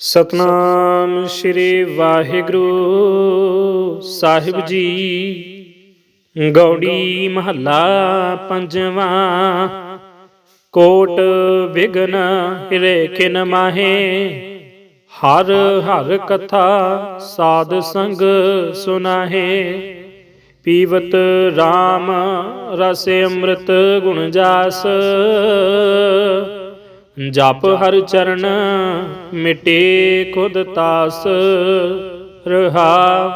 ਸਤਨਾਮ ਸ੍ਰੀ ਵਾਹਿਗੁਰੂ ਸਾਹਿਬ ਜੀ। ਗੌੜੀ ਮਹੱਲਾ ਪੰਜਵਾਂ। ਕੋਟ ਵਿਗਨ ਹਿਰੇ ਕਿਨ ਮਾਹੇ ਹਰ ਹਰ ਕਥਾ ਸਾਧ ਸੰਗ ਸੁਨਾਹੇ। ਪੀਵਤ RAM ਰਸ ਅੰਮ੍ਰਿਤ ਗੁਣ ਜਾਸ। ਜਪ ਹਰ ਚਰਨ ਮਿਟੇ ਖੁਦ ਤਾਸ। ਰਹਾ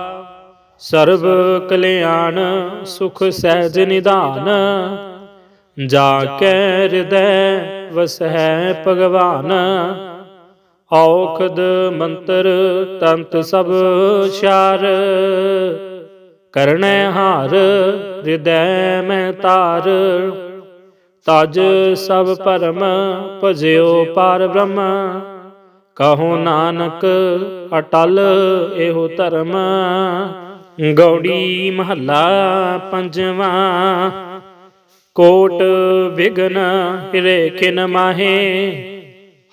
ਸਰਬ ਕਲਿਆਣ ਸੁਖ ਸਹਿਜ ਨਿਧਾਨ। ਜਾ ਕੈ ਹਿਰਦੈ ਵਸਹਿ ਭਗਵਾਨ। ਔਖਦ ਮੰਤਰ ਤੰਤ ਸਭ ਚਾਰ ਕਰਨੈ ਹਾਰ ਹਿਰਦੈ ਮੈਂ ਤਾਰ। ਤਜ ਸਭ ਪਰਮ ਭਜਿਓ ਪਾਰ ਬ੍ਰਹਮ। ਕਹੋ ਨਾਨਕ ਅਟਲ ਇਹੋ ਧਰਮ। ਗੌੜੀ ਮਹੱਲਾ ਪੰਜਵਾਂ। ਕੋਟ ਵਿਗਨ ਹਿਰੇ ਕਿਨ ਮਾਹੇ।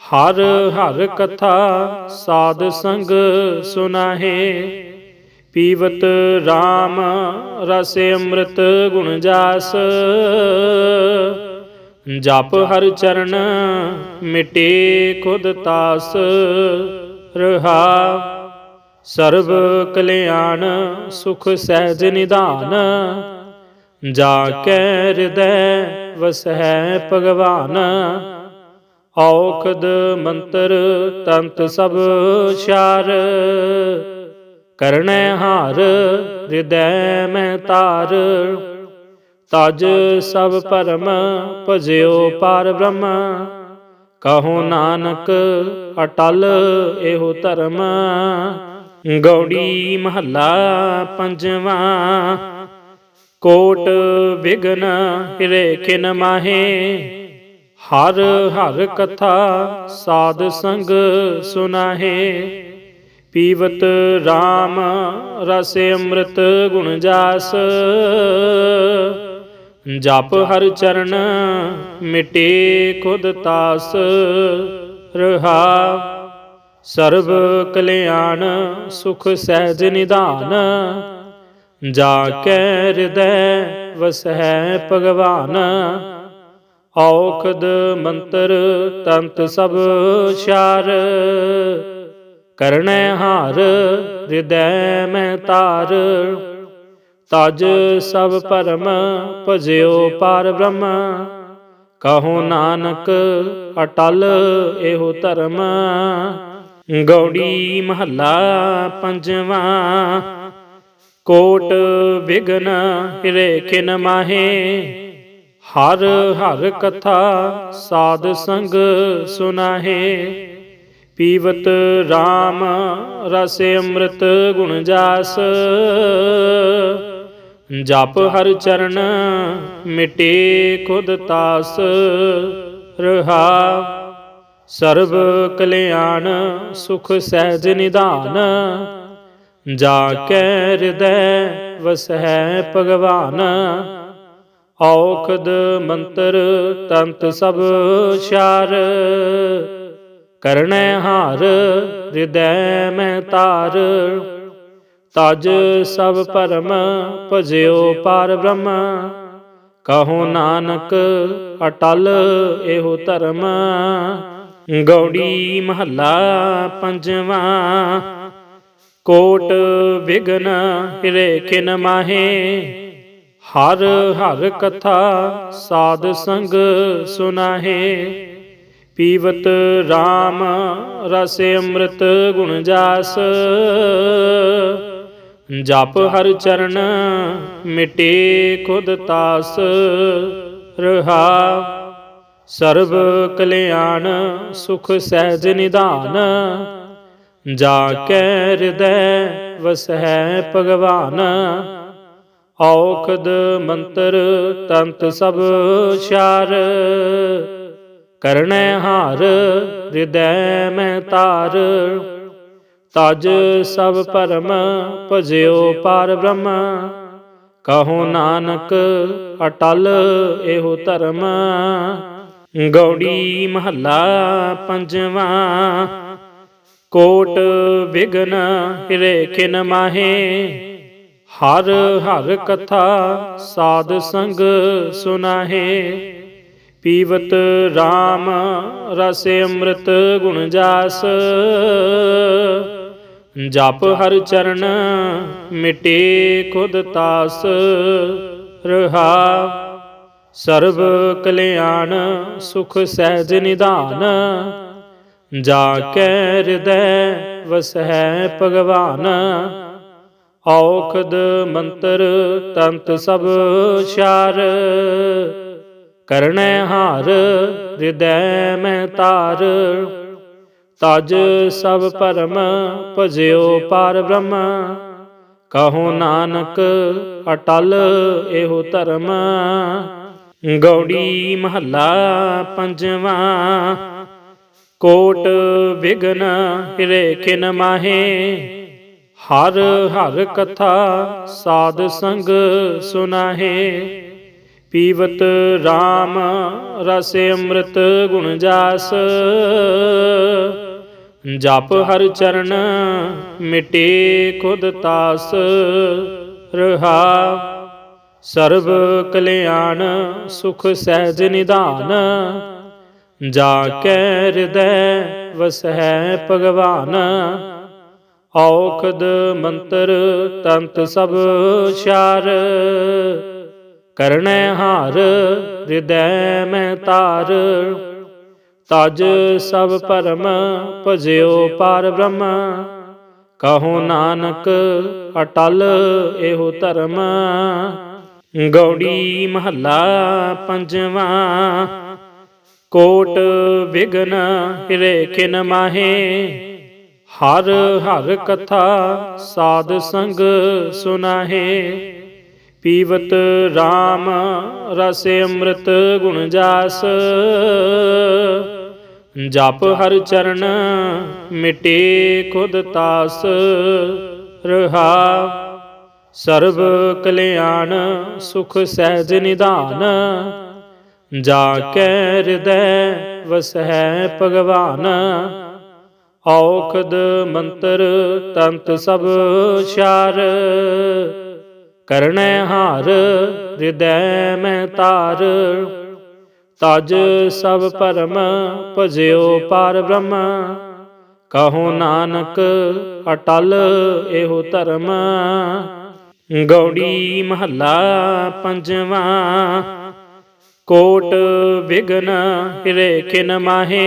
ਹਰ ਹਰ ਕਥਾ ਸਾਧ ਸੰਗ ਸੁਨਾਹੇ। ਪੀਵਤ RAM ਰਸ ਅੰਮ੍ਰਿਤ ਗੁਣ ਜਾਸ। ਜਪ ਹਰ ਚਰਨ ਮਿਟੇ ਖੁਦ ਤਾਸ, ਰਹਾ ਸਰਬ ਕਲਿਆਣ ਸੁਖ ਸਹਿਜ ਨਿਧਾਨ, ਜਾ ਕੈ ਹਿਰਦੈ ਵਸਹਿ ਭਗਵਾਨ, ਔਖਦ ਮੰਤਰ ਤੰਤ ਸਭ ਸ਼ਾਰ, ਕਰਨੈ ਹਾਰ ਹਿਰਦੈ ਮੈਂ ਤਾਰ। ਤਜ ਸਭ ਪਰਮ ਭਜਿਓ ਪਾਰ ਬ੍ਰਹਮ। ਕਹੋ ਨਾਨਕ ਅਟਲ ਇਹੋ ਧਰਮ। ਗੌੜੀ ਮਹੱਲਾ ਪੰਜਵਾਂ। ਕੋਟ ਵਿਗਨ ਹਿਰੇ ਕਿਨ ਮਾਹੇ। ਹਰ ਹਰ ਕਥਾ ਸਾਧ ਸੰਗ ਸੁਨਾਹੇ। ਪੀਵਤ RAM ਰਸ ਅੰਮ੍ਰਿਤ ਗੁਣ ਜਾਸ। ਜਪ ਹਰ ਚਰਨ ਮਿਟੇ ਖੁਦ ਤਾਸ, ਰਹਾ ਸਰਬ ਕਲਿਆਣ ਸੁਖ ਸਹਿਜ ਨਿਧਾਨ, ਜਾ ਕੈ ਹਿਰਦੈ ਵਸਹਿ ਭਗਵਾਨ, ਔਖਦ ਮੰਤਰ ਤੰਤ ਸਭ ਸ਼ਾਰ, ਕਰਨੈ ਹਾਰ ਹਿਰਦੈ ਮੈਂ ਤਾਰ। ਤਜ ਸਭ ਪਰਮ ਭਜਿਓ ਪਾਰ ਬ੍ਰਹਮ। ਕਹੋ ਨਾਨਕ ਅਟਲ ਇਹੋ ਧਰਮ। ਗੌੜੀ ਮਹੱਲਾ ਪੰਜਵਾਂ। ਕੋਟ ਵਿਗਨ ਹਿਰੇ ਕਿਨ ਮਾਹੇ। ਹਰ ਹਰ ਕਥਾ ਸਾਧ ਸੰਗ ਸੁਨਾਹੇ। ਪੀਵਤ RAM ਰਸ ਅੰਮ੍ਰਿਤ ਗੁਣ ਜਾਸ। ਜਪ ਹਰ ਚਰਨ ਮਿਟੇ ਖੁਦ ਤਾਸ, ਰਹਾ ਸਰਬ ਕਲਿਆਣ ਸੁਖ ਸਹਿਜ ਨਿਧਾਨ, ਜਾ ਕੈ ਹਿਰਦੈ ਵਸਹਿ ਭਗਵਾਨ, ਔਖਦ ਮੰਤਰ ਤੰਤ ਸਭ ਸ਼ਾਰ, ਕਰਨੈ ਹਾਰ ਹਿਰਦੈ ਮੈਂ ਤਾਰ ਤਜ ਸਭ ਪਰਮ ਭਜਿਓ ਪਾਰ ਬ੍ਰਹਮ। ਕਹੋ ਨਾਨਕ ਅਟਲ ਇਹੋ ਧਰਮ। ਗੌੜੀ ਮਹੱਲਾ ਪੰਜਵਾਂ। ਕੋਟ ਵਿਗਨ ਹਿਰੇ ਕਿਨ ਮਾਹੇ। ਹਰ ਹਰ ਕਥਾ ਸਾਧ ਸੰਗ ਸੁਨਾਹੇ। ਪੀਵਤ RAM ਰਸ ਅੰਮ੍ਰਿਤ ਗੁਣ ਜਾਸ। ਜਪ ਹਰ ਚਰਨ ਮਿਟੇ ਖੁਦ ਤਾਸ ਰਹਾ। ਸਰਬ ਕਲਿਆਣ ਸੁਖ ਸਹਿਜ ਨਿਧਾਨ। ਜਾ ਕੈ ਹਿਰਦੈ ਵਸਹਿ ਭਗਵਾਨ। ਔਖਦ ਮੰਤਰ ਤੰਤ ਸਭ ਚਾਰ ਕਰਨੈ ਹਾਰ ਹਿਰਦੈ ਮੈਂ ਤਾਰ। ਤਜ ਸਭ ਪਰਮ ਭਜਿਓ ਪਾਰ ਬ੍ਰਹਮ। ਕਹੋ ਨਾਨਕ ਅਟਲ ਇਹੋ ਧਰਮ। ਗੌੜੀ ਮਹੱਲਾ ਪੰਜਵਾਂ। ਕੋਟ ਵਿਗਨ ਹਿਰੇ ਖਿਨ ਮਾਹੇ। ਹਰ ਹਰ ਕਥਾ ਸਾਧ ਸੰਗ ਸੁਨਾਹੇ। ਪੀਵਤ RAM ਰਸ ਅੰਮ੍ਰਿਤ ਗੁਣ ਜਾਸ। ਜਪ ਹਰ ਚਰਨ ਮਿਟੇ ਖੁਦ ਤਾਸ, ਰਹਾ ਸਰਬ ਕਲਿਆਣ ਸੁਖ ਸਹਿਜ ਨਿਧਾਨ, ਜਾ ਕੈ ਹਿਰਦੈ ਵਸਹਿ ਭਗਵਾਨ, ਔਖਦ ਮੰਤਰ ਤੰਤ ਸਭ ਸ਼ਾਰ ਕਰਣੈ ਹਾਰ ਹਿਰਦੈ ਮੈਂ ਤਾਰ। ਤਜ ਸਭ ਪਰਮ ਭਜਿਓ ਪਾਰ ਬ੍ਰਹਮ। ਕਹੋ ਨਾਨਕ ਅਟਲ ਇਹੋ ਧਰਮ। ਗੌੜੀ ਮਹੱਲਾ ਪੰਜਵਾਂ। ਕੋਟ ਵਿਗਨ ਹਿਰੇ ਖਿਨ ਮਾਹੇ। ਹਰ ਹਰ ਕਥਾ ਸਾਧ ਸੰਗ ਸੁਨਾਹੇ। ਪੀਵਤ RAM ਰਸ ਅੰਮ੍ਰਿਤ ਗੁਣ ਜਾਸ। ਜਪ ਹਰ ਚਰਨ ਮਿਟੇ ਖੁਦ ਤਾਸ ਰਹਾ ਸਰਬ ਕਲਿਆਣ ਸੁਖ ਸਹਿਜ ਨਿਧਾਨ। ਜਾ ਕੈ ਹਿਰਦੈ ਵਸਹਿ ਭਗਵਾਨ। ਔਖਦ ਮੰਤਰ ਤੰਤ ਸਭ ਸ਼ਾਰ ਕਰਣੈ ਹਾਰ ਹਿਰਦੈ ਮੈਂ ਤਾਰ। ਤਜ ਸਭ ਪਰਮ ਭਜਿਓ ਪਾਰ ਬ੍ਰਹਮ। ਕਹੋ ਨਾਨਕ ਅਟਲ ਇਹੋ ਧਰਮ। ਗੌੜੀ ਮਹੱਲਾ ਪੰਜਵਾਂ। ਕੋਟ ਵਿਗਨ ਹਿਰੇ ਖਿਨ ਮਾਹੇ। ਹਰ ਹਰ ਕਥਾ ਸਾਧ ਸੰਗ ਸੁਨਾਹੇ। ਪੀਵਤ RAM ਰਸ ਅੰਮ੍ਰਿਤ ਗੁਣ ਜਾਸ। ਜਪ ਹਰ ਚਰਨ ਮਿਟੇ ਖੁਦ ਤਾਸ ਰਹਾ ਸਰਬ ਕਲਿਆਣ ਸੁਖ ਸਹਿਜ ਨਿਧਾਨ। ਜਾ ਕੈ ਹਿਰਦੈ ਵਸਹਿ ਭਗਵਾਨ। ਔਖਦ ਮੰਤਰ ਤੰਤ ਸਭ ਸ਼ਾਰ ਕਰਣੈ ਹਾਰ ਹਿਰਦੈ ਮੈਂ ਤਾਰ। ਤਜ ਸਭ ਪਰਮ ਭਜਿਓ ਪਾਰ ਬ੍ਰਹਮ। ਕਹੋ ਨਾਨਕ ਅਟਲ ਇਹੋ ਧਰਮ। ਗੌੜੀ ਮਹੱਲਾ ਪੰਜਵਾਂ। ਕੋਟ ਵਿਗਨ ਹਿਰੇ ਖਿਨ ਮਾਹੇ।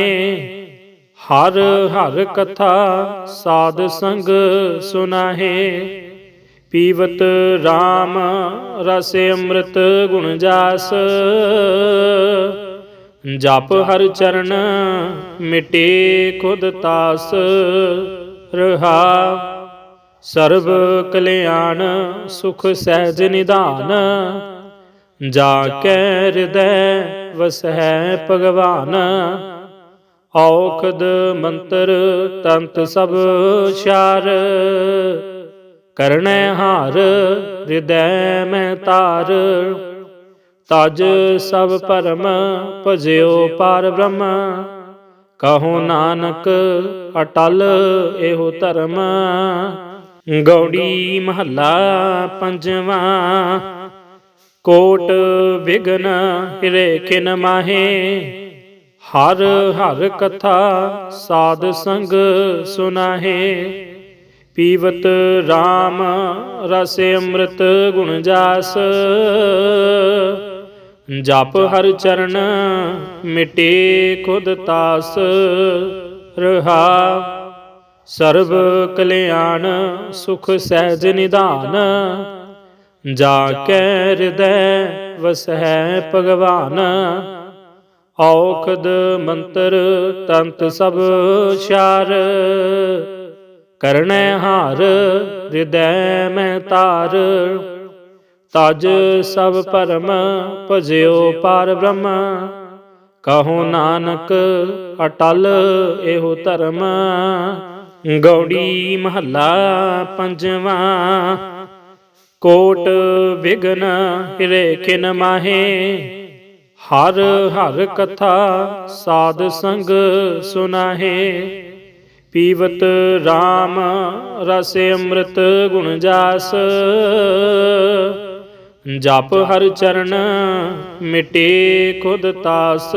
ਹਰ ਹਰ ਕਥਾ ਸਾਧ ਸੰਗ ਸੁਨਾਹੇ। ਪੀਵਤ RAM ਰਸ ਅੰਮ੍ਰਿਤ ਗੁਣ ਜਾਸ। ਜਪ ਹਰ ਚਰਨ ਮਿਟੇ ਖੁਦ ਤਾਸ। ਰਹਾ ਸਰਬ ਕਲਿਆਣ ਸੁਖ ਸਹਿਜ ਨਿਧਾਨ। ਜਾ ਕੈ ਹਿਰਦੈ ਵਸਹਿ ਭਗਵਾਨ। ਔਖਦ ਮੰਤਰ ਤੰਤ ਸਭ ਸ਼ਾਰ ਕਰਣੈ ਹਾਰ ਹਿਰਦੈ ਮੈਂ ਤਾਰ। ਤਜ ਸਭ ਪਰਮ ਭਜਿਓ ਪਾਰ ਬ੍ਰਹਮ। ਕਹੋ ਨਾਨਕ, ਅਟਲ ਇਹੋ ਧਰਮ। ਗੌੜੀ ਮਹੱਲਾ ਪੰਜਵਾਂ। ਕੋਟ ਵਿਗਨ ਹਿਰੇ ਖਿਨ ਮਾਹੇ। ਹਰ ਹਰ ਕਥਾ ਸਾਧ ਸੰਗ ਸੁਨਾਹੇ। ਪੀਵਤ RAM ਰਸ ਅੰਮ੍ਰਿਤ ਗੁਣ ਜਾਸ। ਜਪ ਹਰ ਚਰਨ ਮਿਟੇ ਖੁਦ ਤਾਸ। ਰਹਾ ਸਰਬ ਕਲਿਆਣ ਸੁਖ ਸਹਿਜ ਨਿਧਾਨ। ਜਾ ਕੈ ਹਿਰਦੈ ਵਸਹਿ ਭਗਵਾਨ। ਔਖਦ ਮੰਤਰ ਤੰਤ ਸਭ ਸ਼ਾਰ। ਕਰਣੈ ਹਾਰ ਹਿਰਦੈ ਮੈਂ ਤਾਰ। ਤਜ ਸਭ ਪਰਮ ਭਜਿਓ ਪਾਰ ਬ੍ਰਹਮ। ਕਹੋ ਨਾਨਕ ਅਟਲ ਇਹੋ ਧਰਮ। ਗੌੜੀ ਮਹੱਲਾ ਪੰਜਵਾਂ। ਕੋਟ ਵਿਗਨ ਹਿਰੇ ਖਿਨ ਮਾਹੇ। ਹਰ ਹਰ ਕਥਾ ਸਾਧ ਸੰਗ ਸੁਨਾਹੇ। ਪੀਵਤ RAM ਰਸ ਅੰਮ੍ਰਿਤ ਗੁਣ ਜਾਸ। ਜਪ ਹਰ ਚਰਨ ਮਿਟੇ ਖੁਦ ਤਾਸ।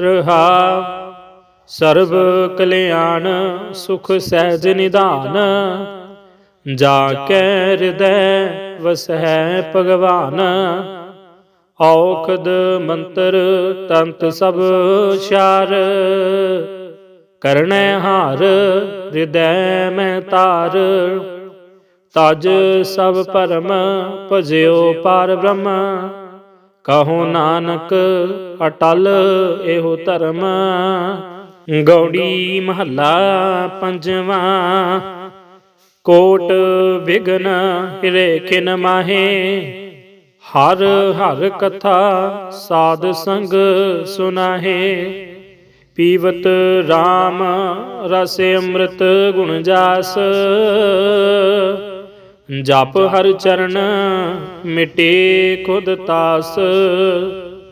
ਰਹਾ ਸਰਬ ਕਲਿਆਣ ਸੁਖ ਸਹਿਜ ਨਿਧਾਨ। ਜਾ ਕੈ ਹਿਰਦੈ ਵਸਹਿ ਭਗਵਾਨ। ਔਖਦ ਮੰਤਰ ਤੰਤ ਸਭ ਸ਼ਾਰ ਕਰਨੈ ਹਾਰ ਹਿਰਦੈ ਮੈਂ ਤਾਰ। ਤਜ ਸਭ ਪਰਮ ਭਜਿਓ ਪਾਰ ਬ੍ਰਹਮ। ਕਹੋ ਨਾਨਕ, ਅਟਲ ਇਹੋ ਧਰਮ। ਗੌੜੀ ਮਹੱਲਾ ਪੰਜਵਾਂ। ਕੋਟ ਵਿਗਨ ਹਿਰੇ ਖਿਨ ਮਾਹੇ। ਹਰ ਹਰ ਕਥਾ ਸਾਧ ਸੰਗ ਸੁਨਾਹੇ। ਪੀਵਤ RAM ਰਸ ਅੰਮ੍ਰਿਤ ਗੁਣ ਜਾਸ। ਜਪ ਹਰ ਚਰਨ ਮਿਟੇ ਖੁਦ ਤਾਸ।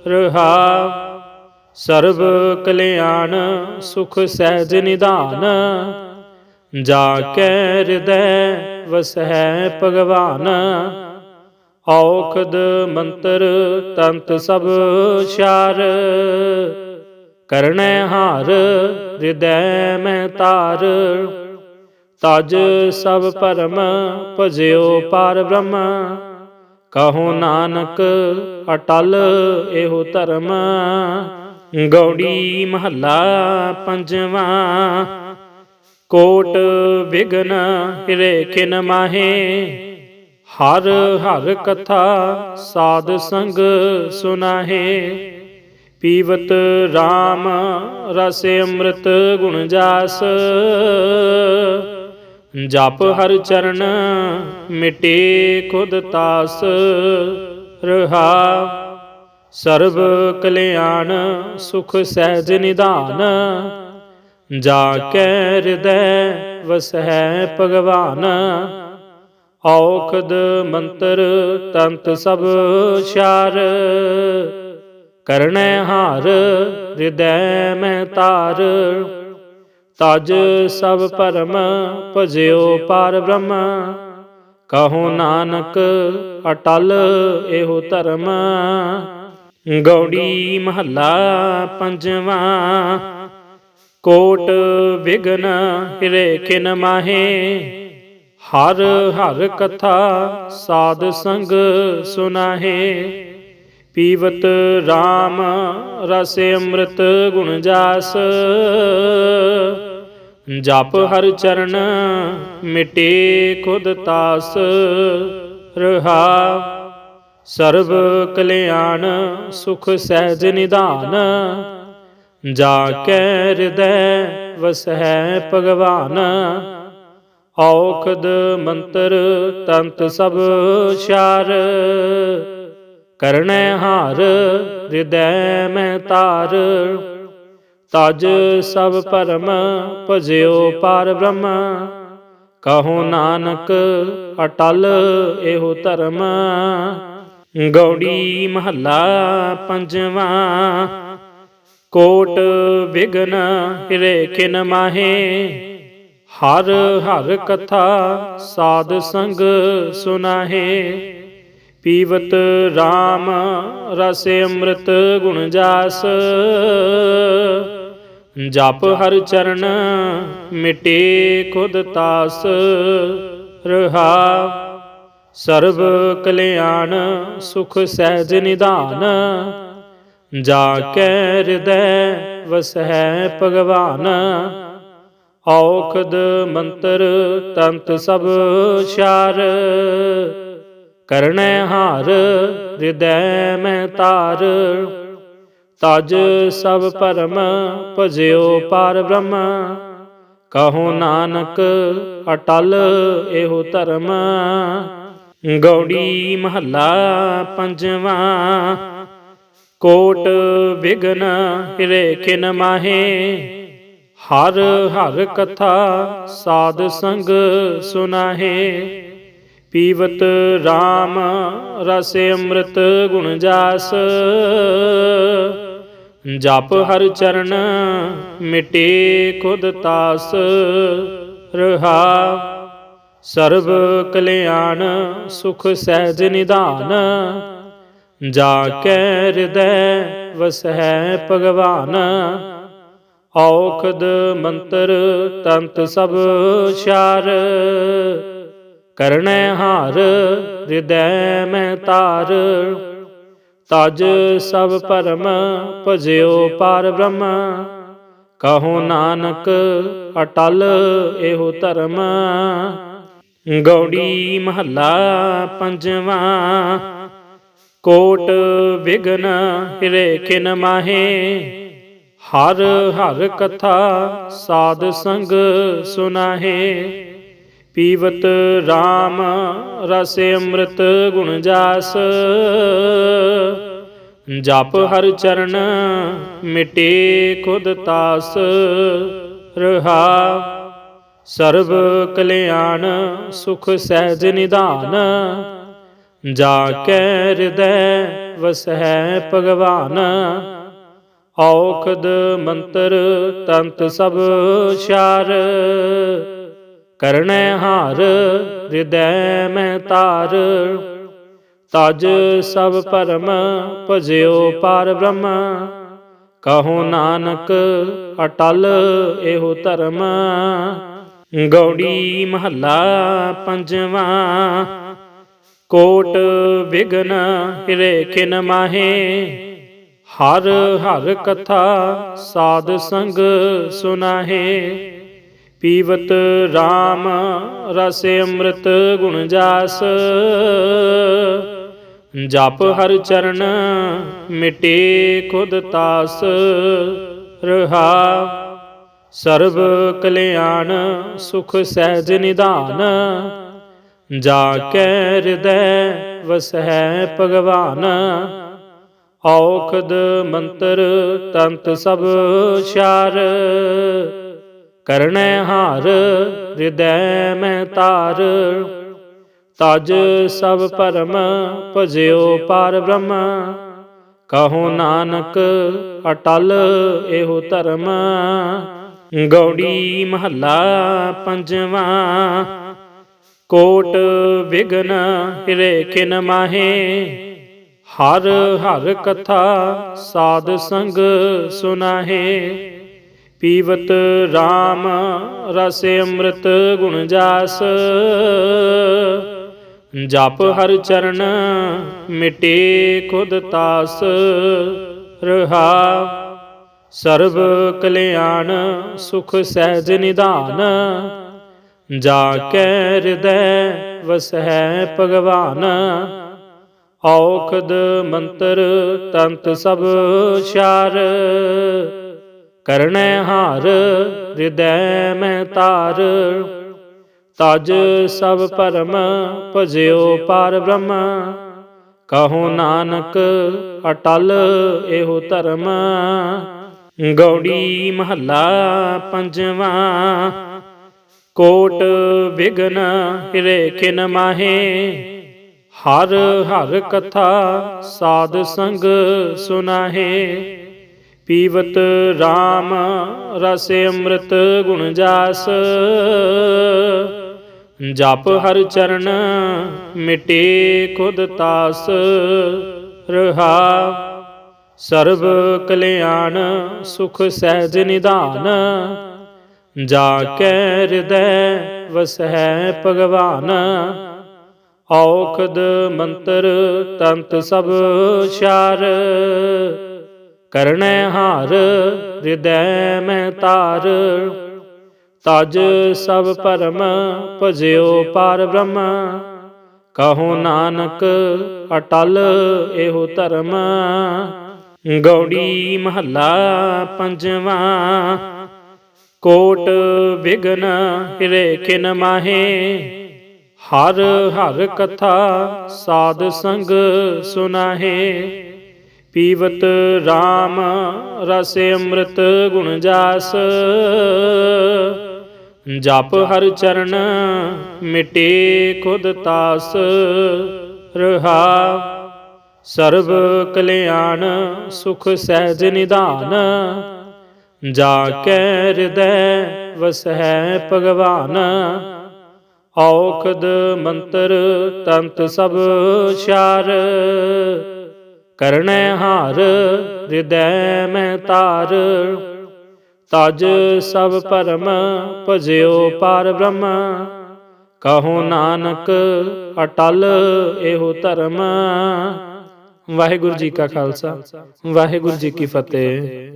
ਰਹਾ ਸਰਬ ਕਲਿਆਣ ਸੁਖ ਸਹਿਜ ਨਿਧਾਨ। ਜਾ ਕੈ ਹਿਰਦੈ ਵਸਹਿ ਭਗਵਾਨ। ਔਖਦ ਮੰਤਰ ਤੰਤ ਸਭ ਸ਼ਾਰ ਕਰਨੈ ਹਾਰ ਹਿਰਦੈ ਮੈਂ ਤਾਰ। ਤਜ ਸਭ ਪਰਮ ਭਜਿਓ ਪਾਰ ਬ੍ਰਹਮ। ਕਹੋ ਨਾਨਕ ਅਟਲ ਇਹੋ ਧਰਮ। ਗੌੜੀ ਮਹੱਲਾ ਪੰਜਵਾਂ। ਕੋਟ ਵਿਗਨ ਹਿਰੇ ਖਿਨ ਮਾਹੇ। ਹਰ ਹਰ ਕਥਾ ਸਾਧ ਸੰਗ ਸੁਨਾਹੇ। ਪੀਵਤ RAM ਰਸ ਅੰਮ੍ਰਿਤ ਗੁਣ ਜਾਸ। ਜਪ ਹਰ ਚਰਨ ਮਿਟੇ ਖੁਦ ਤਾਸ। ਰਹਾ ਸਰਬ ਕਲਿਆਣ ਸੁਖ ਸਹਿਜ ਨਿਧਾਨ। ਜਾ ਕੈ ਹਿਰਦੈ ਵਸਹਿ ਭਗਵਾਨ। ਔਖਦ ਮੰਤਰ ਤੰਤ ਸਭ ਸ਼ਾਰ ਕਰਨੈ ਹਾਰ ਹਿਰਦੈ ਮੈਂ ਤਾਰ ਤਜ ਸਭ ਪਰਮ ਭਜਿਓ ਪਾਰ ਬ੍ਰਹਮ। ਕਹੋ ਨਾਨਕ, ਅਟਲ ਇਹੋ ਧਰਮ। ਗੌੜੀ ਮਹੱਲਾ ਪੰਜਵਾਂ, ਕੋਟ ਵਿਗਨ ਹਿਰੇ ਖਿਨ ਮਾਹੇ। ਹਰ ਹਰ ਕਥਾ ਸਾਧ ਸੰਗ ਸੁਨਾਹੇ। ਪੀਵਤ RAM ਰਸ ਅੰਮ੍ਰਿਤ ਗੁਣ ਜਾਸ। ਜਪ ਹਰ ਚਰਨ ਮਿਟੇ ਖੁਦ ਤਾਸ। ਰਹਾ ਸਰਬ ਕਲਿਆਣ ਸੁਖ ਸਹਿਜ ਨਿਧਾਨ। ਜਾ ਕੈ ਹਿਰਦੈ ਵਸਹਿ ਭਗਵਾਨ। ਔਖਦ ਮੰਤਰ ਤੰਤ ਸਭ ਸ਼ਾਰ ਕਰਨੈ ਹਾਰ ਹਿਰਦੈ ਮੈਂ ਤਾਰ। ਤਜ ਸਭ ਪਰਮ ਭਜਿਓ ਪਾਰ ਬ੍ਰਹਮ। ਕਹੋ ਨਾਨਕ, ਅਟਲ ਇਹੋ ਧਰਮ। ਗੌੜੀ ਮਹੱਲਾ ਪੰਜਵਾਂ। ਕੋਟ ਵਿਗਨ ਹਿਰੇ ਖਿਨ ਮਾਹੇ। ਹਰ ਹਰ ਕਥਾ ਸਾਧ ਸੰਗ ਸੁਨਾਹੇ। ਪੀਵਤ RAM ਰਸ ਅੰਮ੍ਰਿਤ ਗੁਣ ਜਾਸ। ਜਪ ਹਰ ਚਰਨ ਮਿਟੇ ਖੁਦ ਤਾਸ। ਰਹਾ ਸਰਬ ਕਲਿਆਣ ਸੁਖ ਸਹਿਜ ਨਿਧਾਨ। ਜਾ ਕੈ ਹਿਰਦੈ ਵਸਹਿ ਭਗਵਾਨ। ਔਖਦ ਮੰਤਰ ਤੰਤ ਸਭ ਸ਼ਾਰ ਕਰਨੈ ਹਾਰ ਹਿਰਦੈ ਮੈਂ ਤਾਰ। ਤਜ ਸਭ ਪਰਮ ਭਜਿਓ ਪਾਰ ਬ੍ਰਹਮ। ਕਹੋ ਨਾਨਕ, ਅਟਲ ਇਹੋ ਧਰਮ। ਗੌੜੀ ਮਹੱਲਾ ਪੰਜਵਾਂ। ਕੋਟ ਵਿਗਨ ਹਿਰੇ ਖਿਨ ਮਾਹੇ। ਹਰ ਹਰ ਕਥਾ ਸਾਧ ਸੰਗ ਸੁਨਾਹੇ। ਪੀਵਤ RAM ਰਸ ਅੰਮ੍ਰਿਤ ਗੁਣ ਜਾਸ। ਜਪ ਹਰ ਚਰਨ ਮਿਟੇ ਖੁਦ ਤਾਸ। ਰਹਾ ਸਰਬ ਕਲਿਆਣ ਸੁਖ ਸਹਿਜ ਨਿਧਾਨ। ਜਾ ਕੈ ਹਿਰਦੈ ਵਸਹਿ ਭਗਵਾਨ। ਔਖਦ ਮੰਤਰ ਤੰਤ ਸਭ ਸ਼ਾਰ ਕਰਣੈ ਹਾਰ ਹਿਰਦੈ ਮੈਂ ਤਾਰ। ਤਜ ਸਭ ਪਰਮ, ਭਜਿਓ ਪਾਰ ਬ੍ਰਹਮ। ਕਹੋ ਨਾਨਕ, ਅਟਲ ਇਹੋ ਧਰਮ। ਗੌੜੀ ਮਹੱਲਾ ਪੰਜਵਾਂ, ਕੋਟ ਵਿਗਨ ਹਿਰੇ ਕਿਨ ਮਾਹੇ। ਹਰ ਹਰ ਕਥਾ ਸਾਧ ਸੰਗ ਸੁਨਾਹੇ। ਪੀਵਤ RAM ਰਸ ਅੰਮ੍ਰਿਤ ਗੁਣ ਜਾਸ। ਜਪ ਹਰ ਚਰਨ ਮਿਟੇ ਖੁਦ ਤਾਸ। ਰਹਾ ਸਰਬ ਕਲਿਆਣ ਸੁਖ ਸਹਿਜ ਨਿਧਾਨ। ਜਾ ਕੈ ਹਿਰਦੈ ਵਸਹਿ ਭਗਵਾਨ। ਔਖਦ ਮੰਤਰ ਤੰਤ ਸਭ ਸ਼ਾਰ ਕਰਣੈ ਹਾਰ ਹਿਰਦੈ ਮੈਂ ਤਾਰ। ਤਜ ਸਭ ਪਰਮ ਭਜਿਓ ਪਾਰ ਬ੍ਰਹਮ। ਕਹੋ ਨਾਨਕ, ਅਟਲ ਇਹੋ ਧਰਮ। ਗੌੜੀ ਮਹੱਲਾ ਪੰਜਵਾਂ। ਕੋਟ ਵਿਗਨ ਹਿਰੇ ਕਿਨ ਮਾਹੇ। ਹਰ ਹਰ ਕਥਾ ਸਾਧ ਸੰਗ ਸੁਨਾਹੇ। ਪੀਵਤ RAM ਰਸ ਅੰਮ੍ਰਿਤ ਗੁਣ ਜਾਸ। ਜਪ ਹਰ ਚਰਨ ਮਿਟੇ ਖੁਦ ਤਾਸ। ਰਹਾ ਸਰਬ ਕਲਿਆਣ ਸੁਖ ਸਹਿਜ ਨਿਧਾਨ। ਜਾ ਕੈ ਹਿਰਦੈ ਵਸਹਿ ਭਗਵਾਨ। ਔਖਦ ਮੰਤਰ ਤੰਤ ਸਭ ਸ਼ਾਰ। ਕਰਣੈ ਹਾਰ ਹਿਰਦੈ ਮੈਂ ਤਾਰ ਤਜ ਸਭ ਪਰਮ ਭਜਿਓ ਪਾਰ ਬ੍ਰਹਮ। ਕਹੋ ਨਾਨਕ, ਅਟਲ ਇਹੋ ਧਰਮ। ਗੌੜੀ ਮਹੱਲਾ ਪੰਜਵਾਂ। ਕੋਟ ਵਿਗਨ ਹਿਰੇ ਕਿਨ ਮਾਹੇ। ਹਰ ਹਰ ਕਥਾ ਸਾਧ ਸੰਗ ਸੁਨਾਹੇ। ਪੀਵਤ RAM ਰਸ ਅੰਮ੍ਰਿਤ ਗੁਣ ਜਾਸ। ਜਪ ਹਰ ਚਰਨ ਮਿਟੇ ਖੁਦ ਤਾਸ। ਰਹਾ ਸਰਬ ਕਲਿਆਣ ਸੁਖ ਸਹਿਜ ਨਿਧਾਨ। ਜਾ ਕੈ ਹਿਰਦੈ ਵਸਹਿ ਭਗਵਾਨ। ਔਖਦ ਮੰਤਰ ਤੰਤ ਸਭ ਸ਼ਾਰ। ਕਰਣੈ ਹਾਰ ਹਿਰਦੈ ਮੈਂ ਤਾਰ। ਤਜ ਸਭ ਪਰਮ ਭਜਿਓ ਪਾਰ ਬ੍ਰਹਮ। ਕਹੋ ਨਾਨਕ, ਅਟਲ ਇਹੋ ਧਰਮ। ਗੌੜੀ ਮਹੱਲਾ ਪੰਜਵਾਂ, ਕੋਟ ਵਿਗਨ ਹਿਰੇ ਕਿਨ ਮਾਹੇ। ਹਰ ਹਰ ਕਥਾ ਸਾਧ ਸੰਗ ਸੁਨਾਹੇ। ਪੀਵਤ RAM ਰਸ ਅੰਮ੍ਰਿਤ ਗੁਣ ਜਾਸ। ਜਪ ਹਰ ਚਰਨ ਮਿਟੇ ਖੁਦ ਤਾਸ। ਰਹਾ ਸਰਬ ਕਲਿਆਣ ਸੁਖ ਸਹਿਜ ਨਿਧਾਨ। ਜਾ ਕੈ ਹਿਰਦੈ ਵਸਹਿ ਭਗਵਾਨ। ਔਖਦ ਮੰਤਰ ਤੰਤ ਸਭ ਸ਼ਾਰ। ਕਰਣੈ ਹਾਰ ਹਿਰਦੈ ਮੈਂ ਤਾਰ। ਤਜ ਸਭ ਪਰਮ ਭਜਿਓ ਪਾਰ ਬ੍ਰਹਮ। ਕਹੋ ਨਾਨਕ ਅਟਲ ਇਹੋ ਧਰਮ। ਗੌੜੀ ਮਹੱਲਾ ਪੰਜਵਾਂ। ਕੋਟ ਵਿਗਨ ਹਿਰੇ ਕਿਨ ਮਾਹੇ। ਹਰ ਹਰ ਕਥਾ ਸਾਧ ਸੰਗ ਸੁਨਾਹੇ। ਪੀਵਤ RAM ਰਸ ਅੰਮ੍ਰਿਤ ਗੁਣ ਜਾਸ। ਜਪ ਹਰ ਚਰਨ ਮਿਟੇ ਖੁਦ ਤਾਸ। ਰਹਾ ਸਰਬ ਕਲਿਆਣ ਸੁਖ ਸਹਿਜ ਨਿਧਾਨ। ਜਾ ਕੈ ਹਿਰਦੈ ਵਸਹਿ ਭਗਵਾਨ। ਔਖਦ ਮੰਤਰ ਤੰਤ ਸਭ ਸ਼ਾਰ ਕਰਣੈ ਹਾਰ ਹਿਰਦੈ ਮੈਂ ਤਾਰ। ਤਜ ਸਭ ਪਰਮ ਭਜਿਓ ਪਾਰ ਬ੍ਰਹਮ। ਕਹੋ ਨਾਨਕ, ਅਟਲ ਇਹੋ ਧਰਮ। ਵਾਹਿਗੁਰੂ ਜੀ ਕਾ ਖਾਲਸਾ, ਵਾਹਿਗੁਰੂ ਜੀ ਕੀ ਫਤਿਹ।